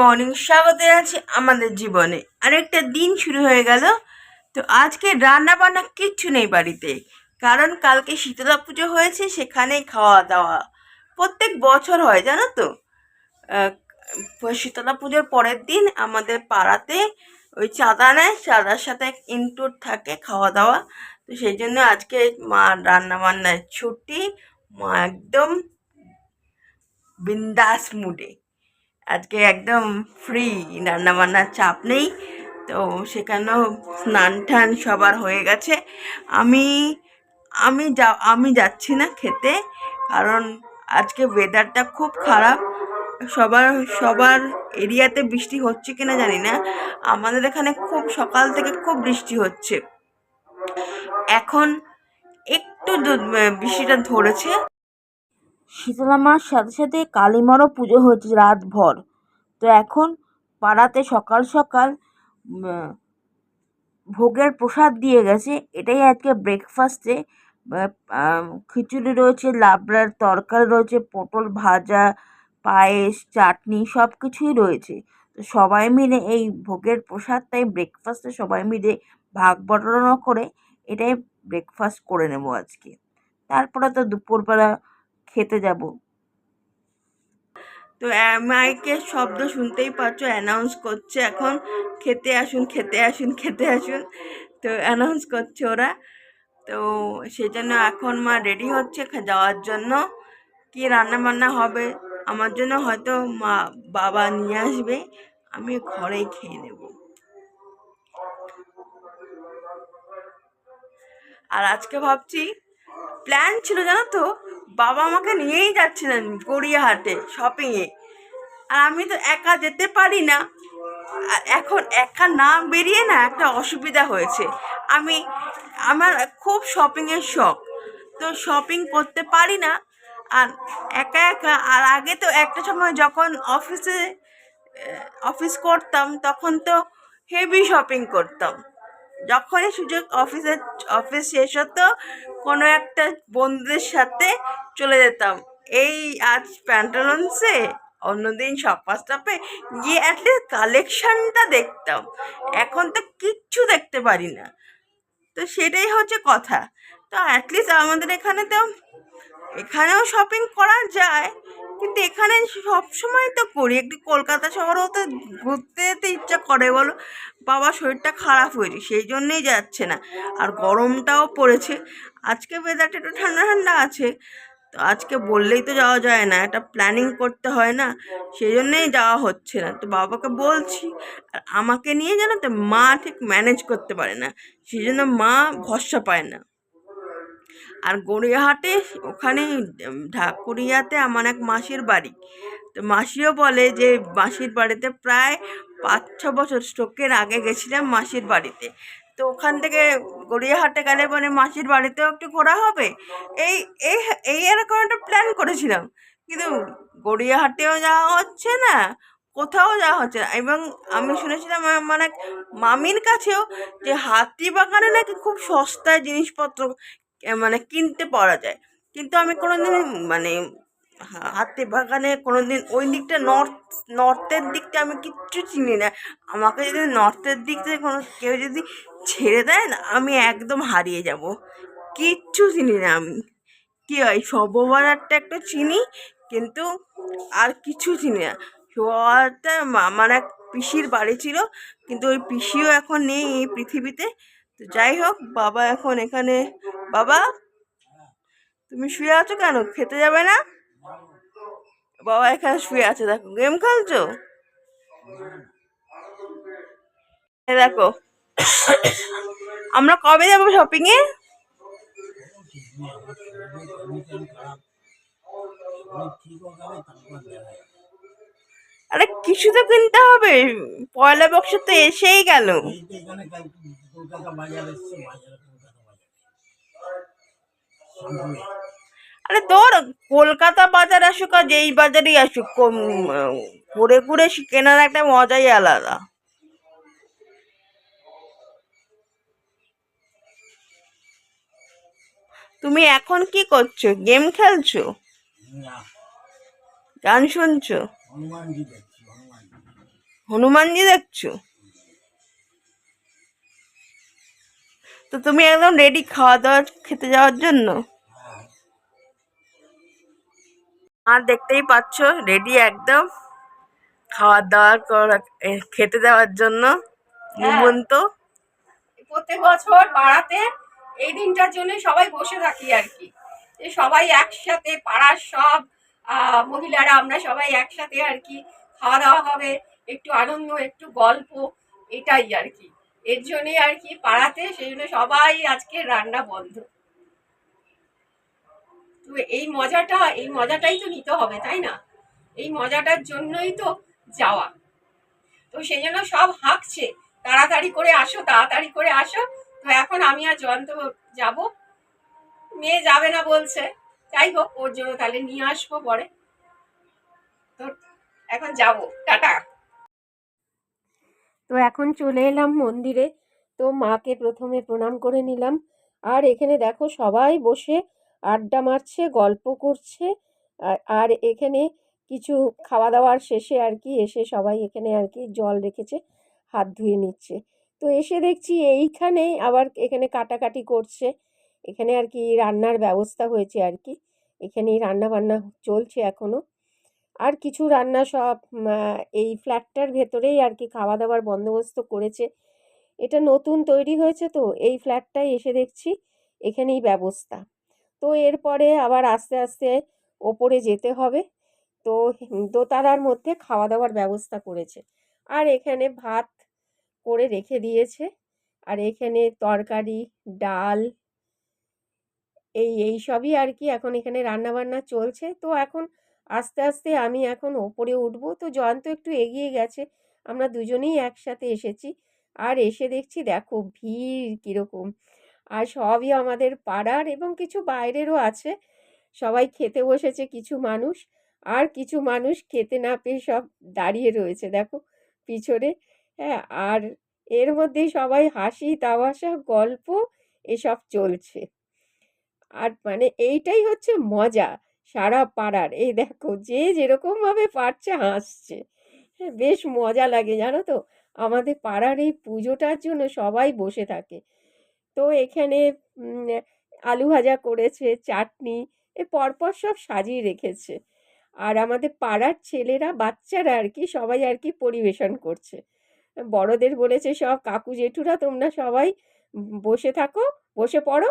Morning স্বাগত আছে আমাদের জীবনে। আরেকটা দিন শুরু হয়ে গেল। তো আজকে রান্না বান্না কিচ্ছু নেই বাড়িতে। কারণ কালকে শীতলা পুজো হয়েছে সেখানে খাওয়া দাওয়া প্রত্যেক বছর হয়, জানো তো? শীতলা পুজোর পরের দিন আমাদের পাড়াতে ওই চাঁদা নেয়, চাঁদার সাথে ইনক্লুড থাকে খাওয়া দাওয়া তো সেই জন্য আজকে মা রান্না বান্নার ছুটি, মা একদম বিন্দাস মুডে আজকে একদম ফ্রি রান্না বান্নার চাপ নেই। তো সেখানেও স্নান টান সবার হয়ে গেছে। আমি আমি যা, আমি যাচ্ছি না খেতে, কারণ আজকে ওয়েদারটা খুব খারাপ। সবার সবার এরিয়াতে বৃষ্টি হচ্ছে কিনা জানি না। আমাদের এখানে খুব সকাল থেকে খুব বৃষ্টি হচ্ছে। এখন একটু বৃষ্টিটা ধরেছে। শীতলা মার সাথে সাথে কালীমারও পুজো হয়েছে রাতভর। তো এখন পাড়াতে সকাল সকাল ভোগের প্রসাদ দিয়ে গেছে। এটাই আজকে ব্রেকফাস্টে খিচুড়ি রয়েছে, লাবড়ার তরকারি রয়েছে, পটল ভাজা, পায়েস, চাটনি সব কিছুই রয়েছে। তো সবাই মিলে এই ভোগের প্রসাদটাই ব্রেকফাস্টে সবাই মিলে ভাগ বটনা করে এটাই ব্রেকফাস্ট করে নেব আজকে। তারপরে তো দুপুরবেলা খেতে যাব। তো মাইকের শব্দ শুনতেই পাচ্ছ অ্যানাউন্স করছে এখন। খেতে আসুন খেতে আসুন খেতে আসুন। তো অ্যানাউন্স করছে ওরা। তো সেই জন্য এখন মা রেডি হচ্ছে যাওয়ার জন্য। কি রান্না বান্না হবে? আমার জন্য হয়তো মা, বাবা নিয়ে আসবে। আমি ঘরেই খেয়ে নেব। আর আজকে ভাবছি প্ল্যান ছিল জানো তো? বাবা আমাকে নিয়েই যাচ্ছিলেন গড়িয়াহাটে শপিংয়ে আর আমি তো একা যেতে পারি না। এখন একা না বেরিয়ে না একটা অসুবিধা হয়েছে। আমি, আমার খুব শপিংয়ের শখ। তো শপিং করতে পারি না। আর একা একা, আর আগে তো একটা সময় যখন অফিসে অফিস করতাম, তখন তো হেভি শপিং করতাম। যখনই সুযোগ অফিসে, অফিস শেষ হতো, কোনো একটা বন্ধুদের সাথে চলে যেতাম। এই আজ প্যান্টালন্সে অন্যদিন শপার স্টপে গিয়ে অ্যাটলিস্ট কালেকশানটা দেখতাম। এখন তো কিচ্ছু দেখতে পারি না। তো সেটাই হচ্ছে কথা। তো অ্যাটলিস্ট আমাদের এখানে তো এখানেও শপিং করা যায়। কিন্তু এখানে সব সময় তো করি। একটু কলকাতা শহরেও তো ঘুরতে যেতে ইচ্ছা করে, বলো। বাবা শরীরটা খারাপ হয়েছে, সেই জন্যেই যাচ্ছে না। আর গরমটাও পড়েছে। আজকে ওয়েদারটা একটু ঠান্ডা ঠান্ডা আছে। তো আজকে বললেই তো যাওয়া যায় না, একটা প্ল্যানিং করতে হয় না। সেই জন্যেই যাওয়া হচ্ছে না। তো বাবাকে বলছি, আর আমাকে নিয়ে জানো তো মা ঠিক ম্যানেজ করতে পারে না। সেই জন্য মা ভরসা পায় না। আর গড়িয়াহাটে ওখানে ঢাকুরিয়াতে আমার এক মাসির বাড়ি। তো মাসিও বলে যে, মাসির বাড়িতে প্রায় পাঁচ, ছ বছর স্ট্রোকের আগে গেছিলাম মাসির বাড়িতে। তো ওখান থেকে গড়িয়াহাটে গেলে মানে মাসির বাড়িতেও একটু ঘোরা হবে। এই এই এই এরকম একটা প্ল্যান করেছিলাম। কিন্তু গড়িয়াহাটেও যাওয়া হচ্ছে না, কোথাও যাওয়া হচ্ছে না। এবং আমি শুনেছিলাম আমার এক মামির কাছেও যে হাতি বাগানে নাকি খুব সস্তায় জিনিসপত্র মানে কিনতে পারা যায়। কিন্তু আমি কোনোদিন মানে হাতি বাগানে কোনোদিন ওই দিকটা নর্থ, নর্থের দিকটা আমি কিচ্ছু চিনি না। আমাকে যদি নর্থের দিক থেকে কোনো, কেউ যদি ছেড়ে দেয় না, আমি একদম হারিয়ে যাব। কিচ্ছু চিনি না আমি। কি হয় সর্ববাজারটা একটু চিনি, কিন্তু আর কিছু চিনি না। সবারটা আমার এক পিসির বাড়ি ছিল, কিন্তু ওই পিসিও এখন নেই এই পৃথিবীতে। তো যাই হোক, বাবা এখন এখানে। বাবা, তুমি শুয়ে আছো কেন? খেতে যাবে না? বাবা এখানে শুয়ে আছে, দেখো। গেম খেলছো? দেখো, আমরা কবে যাব শপিং এ আরে কিছু তো কিনতে হবে। পয়লা বক্স তো এসেই গেল। আরে তোর কলকাতা বাজার আসুক আর যেই বাজারেই আসুক কম- ঘুরে ঘুরে কেনার একটা মজাই আলাদা। তুমি এখন কি করছ? গেম খেলছো? গান শুনছো? হনুমানজি দেখছি হনুমানজি। হনুমানজি দেখছ? তো তুমি একদম রেডি খাওয়া দাওয়া খেতে যাওয়ার জন্য? আর দেখতেই পাচ্ছ রেডি একদম খাওয়া দাওয়া করা খেতে যাওয়ার জন্য নিমন্ত প্রত্যেক বছর পাড়াতে এই দিনটার জন্য সবাই বসে থাকি আর কি। সবাই একসাথে পাড়ার সব মহিলারা, আমরা সবাই একসাথে আর কি খাওয়া দাওয়া হবে, একটু আনন্দ, একটু গল্প, এটাই আর কি। এর জন্যই আর কি পাড়াতে, সেই জন্য সবাই আজকে রান্না বন্ধ। তো এই মজাটা, এই মজাটাই তো নিতে হবে, তাই না? এই মজাটার জন্যই তো যাওয়া। তো সেই জন্য সব হাঁকছে, তাড়াতাড়ি করে আসো, তাড়াতাড়ি করে আসো। তো এখন আমি আর জয়ন্ত যাব, মেয়ে যাবে না বলছে। যাই হোক ওর জন্য তাহলে নিয়ে আসব পরে। এখন যাব। টাটা। তো এখন চলে এলাম মন্দিরে। তো মাকে প্রথমে প্রণাম করে নিলাম। আর এখানে দেখো সবাই বসে আড্ডা মারছে, গল্প করছে। আর এখানে কিছু খাওয়া দাওয়ার শেষে আর কি এসে সবাই এখানে আর কি জল রেখেছে, হাত ধুয়ে নিচ্ছে। তো এসে দেখছি এইখানে আবার এখানে কাটাকাটি করছে। এখানে আর কি রান্নার ব্যবস্থা হয়েছে আর কি। এখানেই রান্না বান্না চলছে এখনও। আর কিছু রান্না সব এই ফ্ল্যাটটার ভেতরেই আর কি খাওয়া দাওয়ার বন্দোবস্ত করেছে। এটা নতুন তৈরি হয়েছে তো, এই ফ্ল্যাটটাই এসে দেখছি, এখানেই ব্যবস্থা। তো এরপরে আবার আস্তে আস্তে ওপরে যেতে হবে। তো দোতারার মধ্যে খাওয়া দাওয়ার ব্যবস্থা করেছে। আর এখানে ভাত করে রেখে দিয়েছে। আর এখানে তরকারি, ডাল এই এই সবই আর কি এখন এখানে রান্না বান্না চলছে। তো এখন আস্তে আস্তে আমি এখন ওপরে উঠবো। তো জয়ন্ত একটু এগিয়ে গেছে। আমরা দুজনেই একসাথে এসেছি। আর এসে দেখছি দেখো ভিড় কীরকম। আর সবই আমাদের পাড়ার এবং কিছু বাইরেরও আছে। সবাই খেতে বসেছে কিছু মানুষ। আর কিছু মানুষ খেতে না পেয়ে সব দাঁড়িয়ে রয়েছে দেখো পিছনে। হ্যাঁ আর এর মধ্যেই সবাই হাসি তামাশা গল্প এসব চলছে। আর মানে এইটাই হচ্ছে মজা সারা পাড়ার। এই দেখো যে যেরকমভাবে পারছে হাসছে। হ্যাঁ বেশ মজা লাগে জানো তো? আমাদের পাড়ার এই পুজোটার জন্য সবাই বসে থাকে। তো এখানে আলু ভাজা করেছে, চাটনি, এ পরপর সব সাজিয়ে রেখেছে। আর আমাদের পাড়ার ছেলেরা, বাচ্চারা আর কি সবাই আর কি পরিবেশন করছে। বড়দের বলেছে, সব কাকু জেঠুরা, তোমরা সবাই বসে থাকো, বসে পড়ো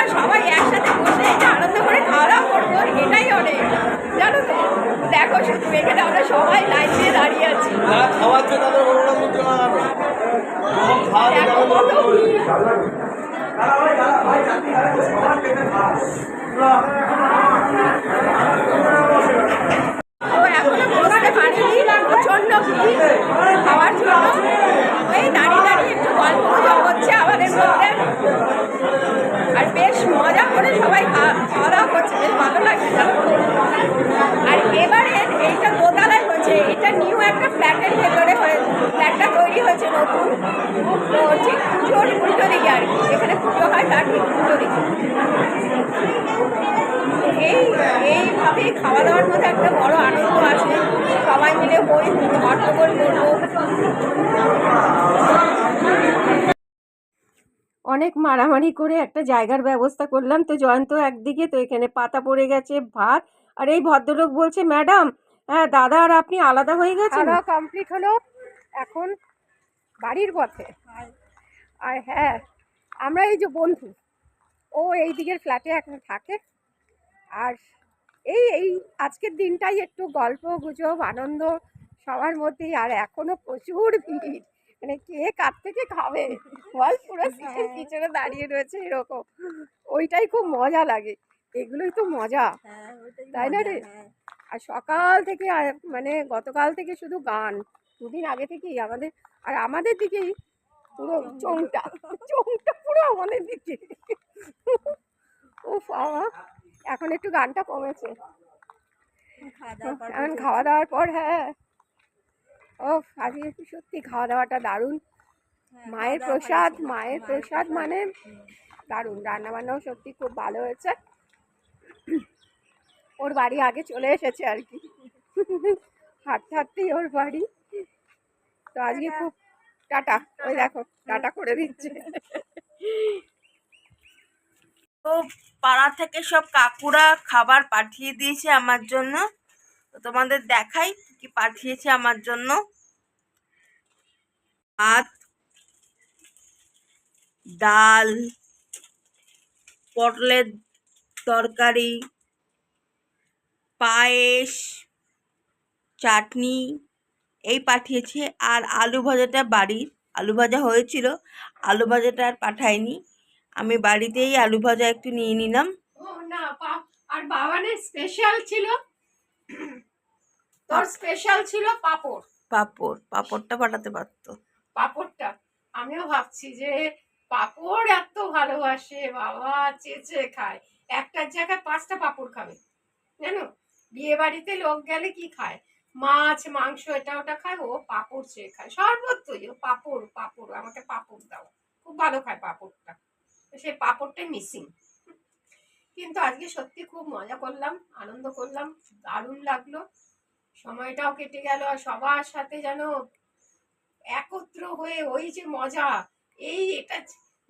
আমরা সবাই একসাথে বসে যে আনন্দ করে খাওয়া দাওয়া করব এটাই অনেক। জানো তো? দেখো শুধু এখানে আমরা সবাই লাইন দিয়ে দাঁড়িয়ে আছি। এখনও বসতে পারিনি প্রচণ্ড ভিড় খাওয়ার জন্য। দাঁড়িয়ে দাঁড়িয়ে একটু গল্প হচ্ছে আমাদের মধ্যে। করে সবাই খাওয়া দাওয়া করছে, বেশ ভালো লাগছে আর এবারে এইটা দোতলায় হয়েছে, এটা নিউ একটা ফ্ল্যাটের ভেতরে হয়ে ফ্ল্যাটটা তৈরি হয়েছে নতুন। তো ঠিক পুজোর উল্টো দিকে আর কি, যেখানে পুজো হয় তার ঠিক উল্টো দিকে এই, এইভাবে খাওয়া দাওয়ার মধ্যে একটা বড় আনন্দ আছে, সবাই মিলে বই হট্টগোল করব। অনেক মারামারি করে একটা জায়গার ব্যবস্থা করলাম। তো জয়ন্ত একদিকে, তো এখানে পাতা পড়ে গেছে ভাত। আর এই ভদ্রলোক বলছে, ম্যাডাম হ্যাঁ দাদা আর আপনি আলাদা হয়ে গেছেন? কমপ্লিট হলো। এখন বাড়ির পথে। আর হ্যাঁ আমরা এই যে বন্ধু, ও এই দিকের ফ্ল্যাটে এখন থাকে। আর এই এই আজকের দিনটাই একটু গল্প, গুজব, আনন্দ সবার মধ্যেই। আর এখনও প্রচুর ভিড়। মানে কে কার থেকে খাবে? বল পুরো সিটের পিছনে দাঁড়িয়ে রয়েছে এরকম। ওইটাই খুব মজা লাগে। এগুলোই তো মজা। তাই না রে? আর সকাল থেকে মানে গতকাল থেকে শুধু গান। দুদিন আগে থেকেই আমাদের আর আমাদের দিকেই পুরো চোংটা। চোংটা পুরো আমাদের দিকে। বাবা। এখন একটু গানটা কমেছে। এখন খাওয়া দাওয়ার পর হ্যাঁ। ও আজকে সত্যি খাওয়া দাওয়াটা দারুণ? মায়ের প্রসাদ মায়ের প্রসাদ। মানে দারুণ রান্না বান্নাও সত্যি খুব ভালো হয়েছে। ওর বাড়ি আগে চলে এসেছে আর কি। হাঁটতে হাঁটতেই ওর বাড়ি। তো আজকে খুব টাটা ওই দেখো টাটা করে দিচ্ছে। তো পাড়া থেকে সব কাকুরা খাবার পাঠিয়ে দিয়েছে আমার জন্য। তো তোমাদের দেখাই। পাঠিয়েছে আমার জন্য। ভাত, ডাল, পটলের তরকারি, পায়েস, চাটনি, এই পাঠিয়েছে। আর আলু ভাজাটা বাড়ির। আলু ভাজা হয়েছিল। আলু ভাজাটা আর পাঠায়নি। আমি বাড়িতেই আলু ভাজা একটু নিয়ে নিলাম। না আর বাবানের স্পেশাল ছিল। তোর স্পেশাল ছিল পাপড়। পাঁপড় পাঁপড়টা পাঠাতে পারতো। পাপড়টা? আমিও ভাবছি যে পাপড় এত ভালোবাসে বাবা চেচে খায়। একটার জায়গায় পাঁচটা পাপড় খাবে জানো? বিয়ে বাড়িতে লোক গেলে কি খায়? মাছ মাংস এটা ওটা খায় ও পাপড় চেয়ে খায়। সর্বত্রই ও পাপড় পাপড় আমাকে পাপড় দাও। খুব ভালো খায় পাপড়টা। সেই পাপড়টাই মিসিং কিন্তু আজকে সত্যি খুব মজা করলাম আনন্দ করলাম দারুণ লাগল। সময়টাও কেটে গেল আর সবার সাথে যেন একত্র হয়ে ওই যে মজা, এই এটা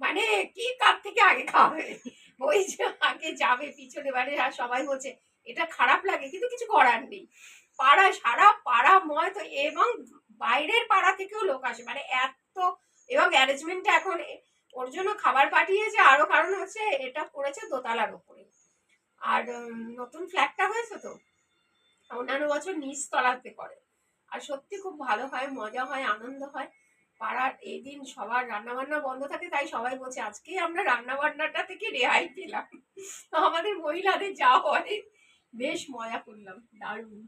মানে কি কার থেকে আগে খাবে? ওই যে আগে যাবে পিছনে বাড়ি আর সবাই বলছে, এটা খারাপ লাগে, কিন্তু কিছু করার নেই। পাড়া, সারা পাড়া ময় তো, এবং বাইরের পাড়া থেকেও লোক আসে। মানে এত, এবং অ্যারেঞ্জমেন্টটা এখন ওর জন্য খাবার পাঠিয়েছে আরও কারণ হচ্ছে এটা করেছে দোতলার উপরে আর নতুন ফ্ল্যাটটা হয়েছে তো? অন্যান্য বছর নিচ তলাতে করে। আর সত্যি খুব ভালো হয় মজা হয় আনন্দ হয়। পাড়ার এই দিন সবার রান্না বান্না বন্ধ থাকে তাই সবাই বলছে আজকেই আমরা রান্না বান্নাটা থেকে রেহাই পেলাম। তো আমাদের মহিলাদের যা হয় বেশ মজা করলাম দারুণ।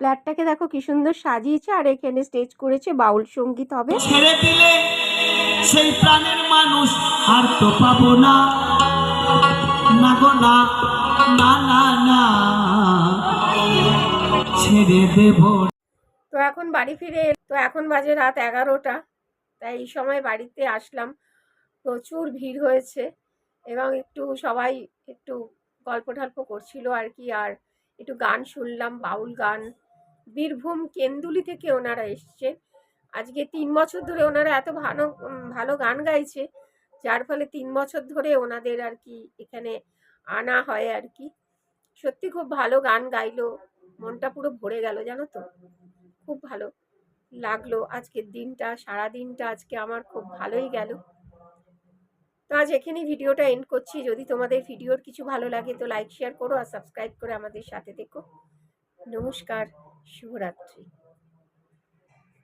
ফ্ল্যাটটাকে দেখো কি সুন্দর সাজিয়েছে আর এখানে স্টেজ করেছে বাউল সংগীত হবে। ছেড়ে দিলে সেই প্রাণের মানুষ আর তো পাবো না। না গো না। তো এখন বাড়ি ফিরে তো এখন বাজে রাত এগারোটা। তাই এই সময় বাড়িতে আসলাম। প্রচুর ভিড় হয়েছে এবং একটু সবাই একটু গল্প টল্প করছিল আর কি। আর একটু গান শুনলাম, বাউল গান। বীরভূম কেন্দুলি থেকে ওনারা এসছে। আজকে তিন বছর ধরে ওনারা এত ভালো ভালো গান গাইছে। যার ফলে তিন বছর ধরে ওনাদের আর কি এখানে আনা হয় আর কি। সত্যি খুব ভালো গান গাইলো, মনটা পুরো ভরে গেল, জানো তো? খুব ভালো লাগল আজকের দিনটা, সারা দিনটা আজকে আমার খুব ভালোই গেল। তো আজ এখানেই ভিডিওটা এন্ড করছি। যদি তোমাদের ভিডিওর কিছু ভালো লাগে তো লাইক শেয়ার করো আর সাবস্ক্রাইব করে আমাদের সাথে থেকো। নমস্কার, শুভরাত্রি।